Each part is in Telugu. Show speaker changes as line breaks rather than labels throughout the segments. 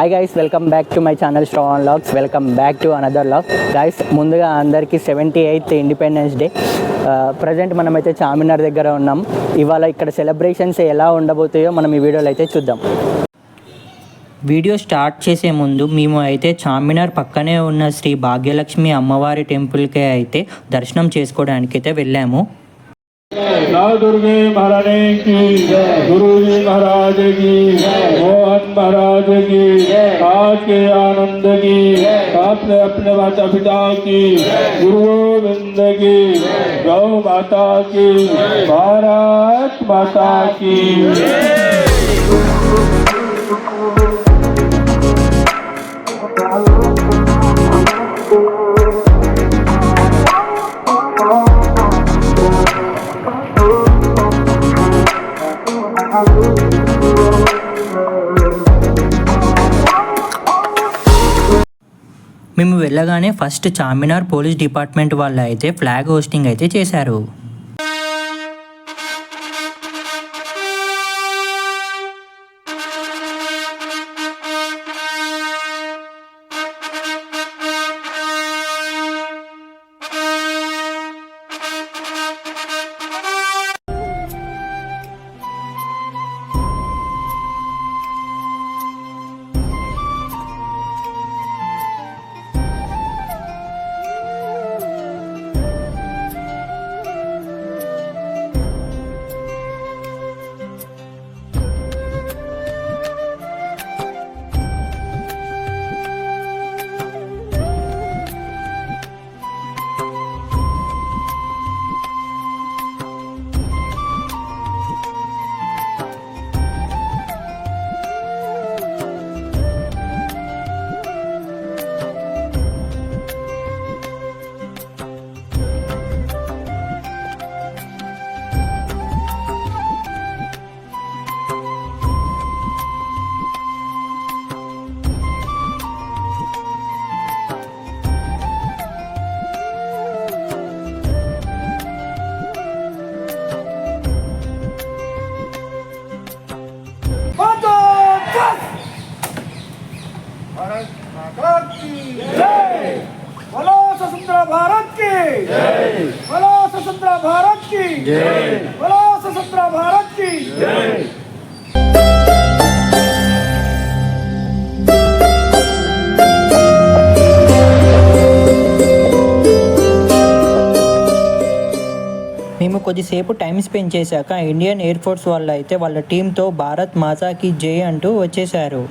Hi guys welcome back to my channel Shravan vlogs welcome back to another vlog guys ముందుగా అందరికీ seventy eighth independence day present మనమైతే చార్మినార్ దగ్గర ఉన్నాం. ఇవాళ ఇక్కడ సెలబ్రేషన్స్ ఎలా ఉండబోతాయో మనం ఈ వీడియోలో అయితే చూద్దాం. వీడియో స్టార్ట్ చేసే ముందు మేము అయితే చార్మినార్ పక్కనే ఉన్న శ్రీ భాగ్యలక్ష్మి అమ్మవారి టెంపుల్కే అయితే దర్శనం చేసుకోవడానికి అయితే వెళ్ళాము.
नव दुर्गे की गुरु जी महाराज की मोहन महाराज की आज के आनंद की अपने अपने माता पिता की गुरु गोविंद की गौ माता की भारत माता की
మేము వెళ్ళగానే ఫస్ట్ చార్మినార్ పోలీస్ డిపార్ట్మెంట్ వాళ్ళు అయితే ఫ్లాగ్ హోస్టింగ్ అయితే చేశారు.
बोलो स्वतंत्र भारत की बोलो स्वतंत्र भारत की बोलो स्वतंत्र भारत की
మేము కొద్దిసేపు టైం స్పెండ్ చేశాక ఇండియన్ ఎయిర్ ఫోర్స్ వాళ్ళు అయితే వాళ్ళ టీంతో భారత్ మాతాకి జై అంటూ వచ్చేశారు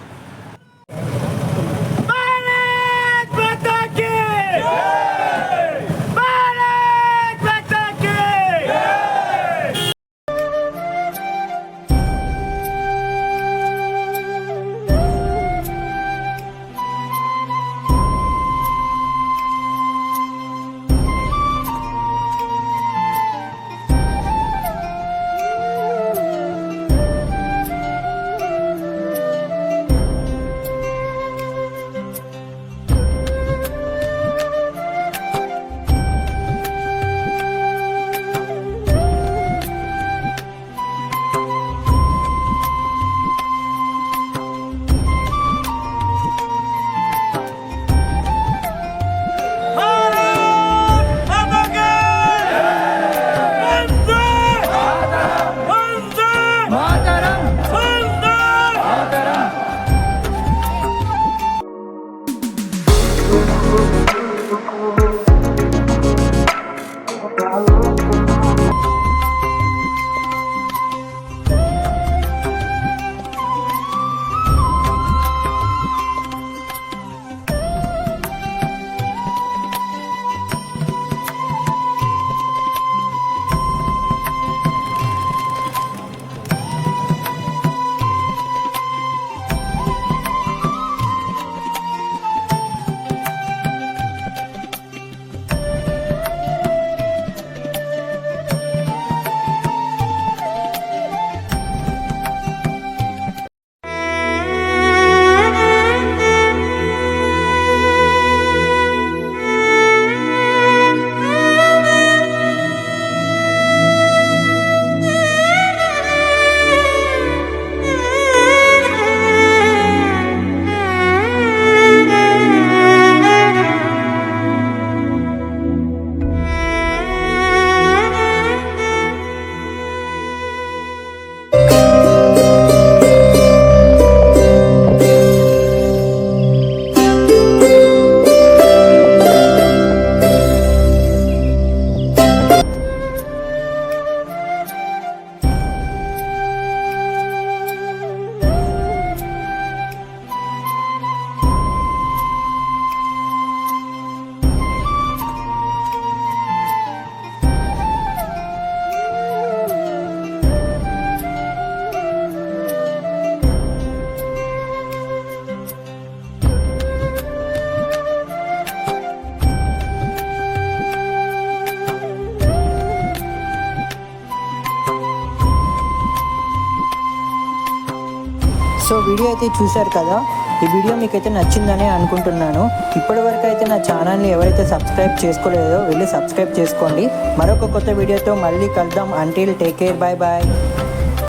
సో
వీడియో అయితే చూశారు కదా? ఈ వీడియో మీకైతే నచ్చిందని అనుకుంటున్నాను. ఇప్పటివరకు అయితే నా ఛానల్ని ఎవరైతే సబ్స్క్రైబ్ చేసుకోలేదో వెళ్ళి సబ్స్క్రైబ్ చేసుకోండి. మరొక కొత్త వీడియోతో మళ్ళీ కలుద్దాం. Until take care bye bye